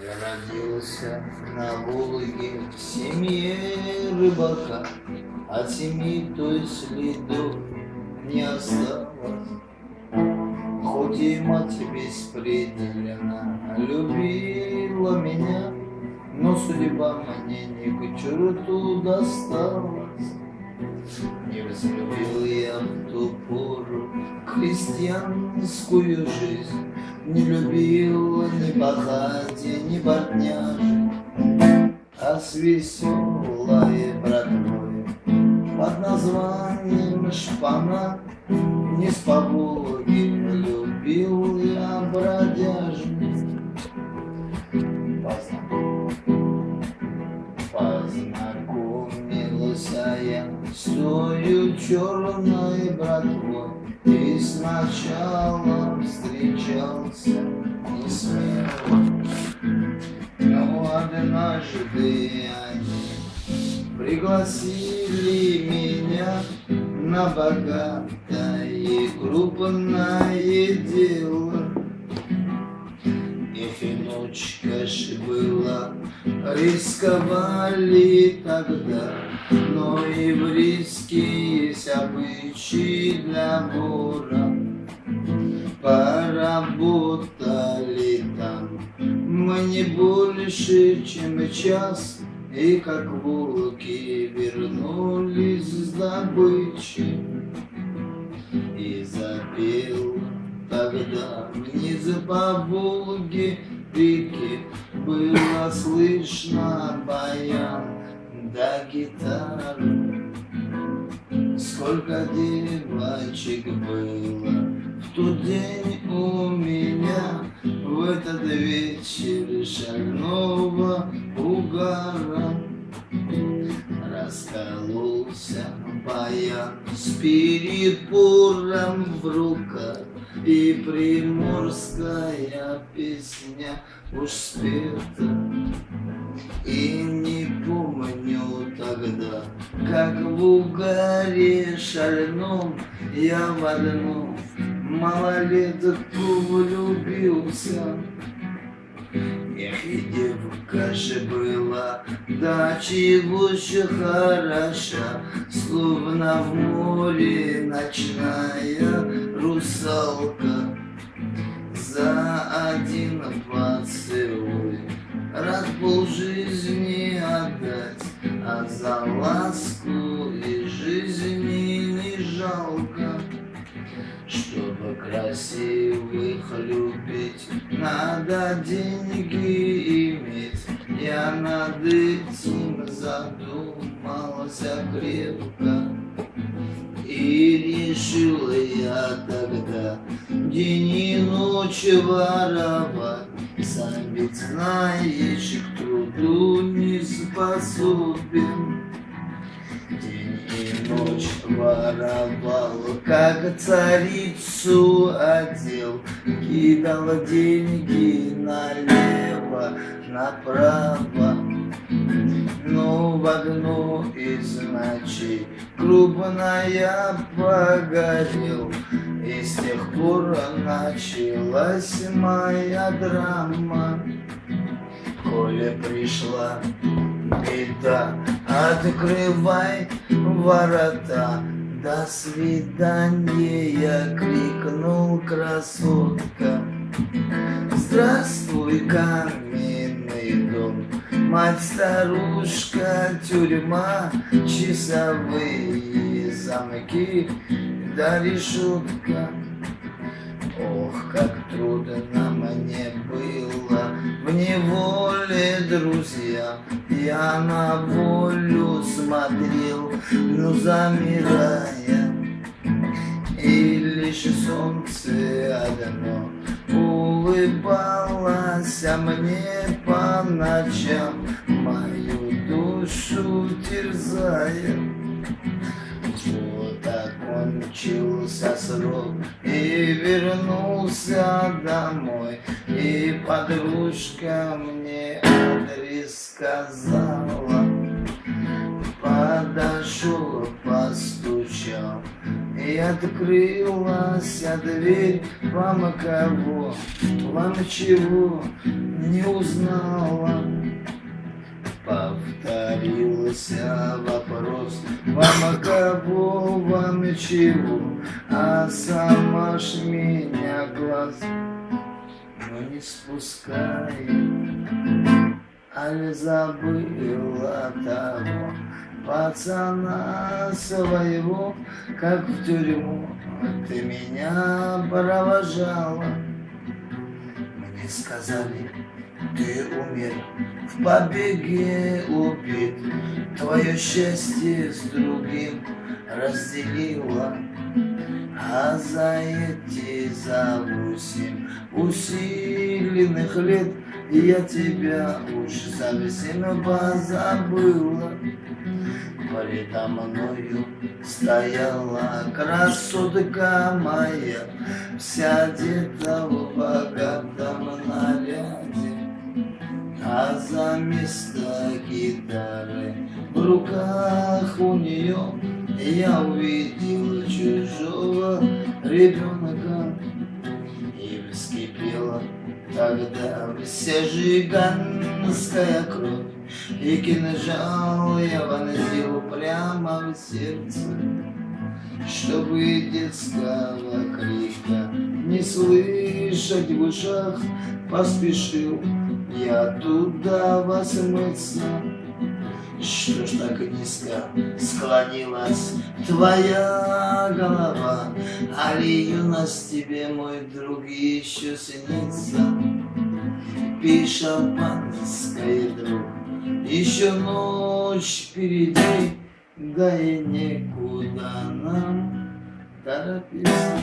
Я родился на Волге в семье рыбака, От семьи той следов не осталось. Хоть и мать беспределенно любила меня, Но судьба мне не к черту досталась. Не возлюбил я в ту пору крестьянскую жизнь, Не любил ни богатей, ни бортняжи, А с веселой братвой под названием Шпана Не с Поволги любил я бродяжник. Познакомился я с тою черной братвой И сначала встречался не смело. Но однажды они пригласили меня На богатое крупное дело. Эх, и ночка была, рисковали тогда, Но и в риске есть обычаи для вора. Поработали там мы не больше, чем час, И как волки вернулись с добычей. И запел Тогда вниз по Волге реки Было слышно баян да гитару. Сколько девочек было в тот день у меня В этот вечер шального угара Раскололся баян с перепором в руках И приморская песня уж спета И не помню тогда, как в угаре шальном Я одну малолетку влюбился Эх, и девка же была, да чего же хороша, Словно в море ночная русалка. За один поцелуй рад пол жизни отдать, А за ласку и жизни не жалко. Чтобы красивых любить, надо деньги иметь. Я над этим задумался крепко. И решила я тогда день и ночь воровать. Сам ведь знаешь, к труду не способен. Ночь воровал, как царицу одел, Кидал деньги налево, направо. Но в одну из ночей крупная погорел, И с тех пор началась моя драма. Коля пришла беда, открывай ворота. До свидания, крикнул красотка. Здравствуй, каменный дом, Мать старушка, тюрьма, часовые замки, да решетка. Ох, как трудно мне было в неволе, друзья. Я на волю смотрел, но замирая. И лишь солнце одно улыбалось а мне по ночам, мою душу терзая. Окончился срок и вернулся домой, и подружка мне адрес сказала. Подошел, постучал. И открылась дверь. Вам кого, вам чего? Не узнала. Повторился вопрос, вам кого, вам чего, а сама ж меня глаз, но не спускай. Аль забыла того пацана своего, как в тюрьму ты меня провожала. Мне сказали, ты умер, в побеге убит, твое счастье с другим разделила. А за эти за восемь усиленных лет я тебя уж совсем позабыла. Передо мною стояла красотка моя, вся одета в богатом наряде. А за место гитары в руках у нее я увидел чужого ребенка и вскипела тогда вся жиганская кровь и кинжал я вонзил прямо в сердце чтобы детского крика не слышать в ушах, поспешил я туда возмыться. Что ж так низко склонилась твоя голова, Али юность тебе, мой друг, еще снится. Пей шампанское, друг, еще ночь впереди, да и некуда нам торопиться.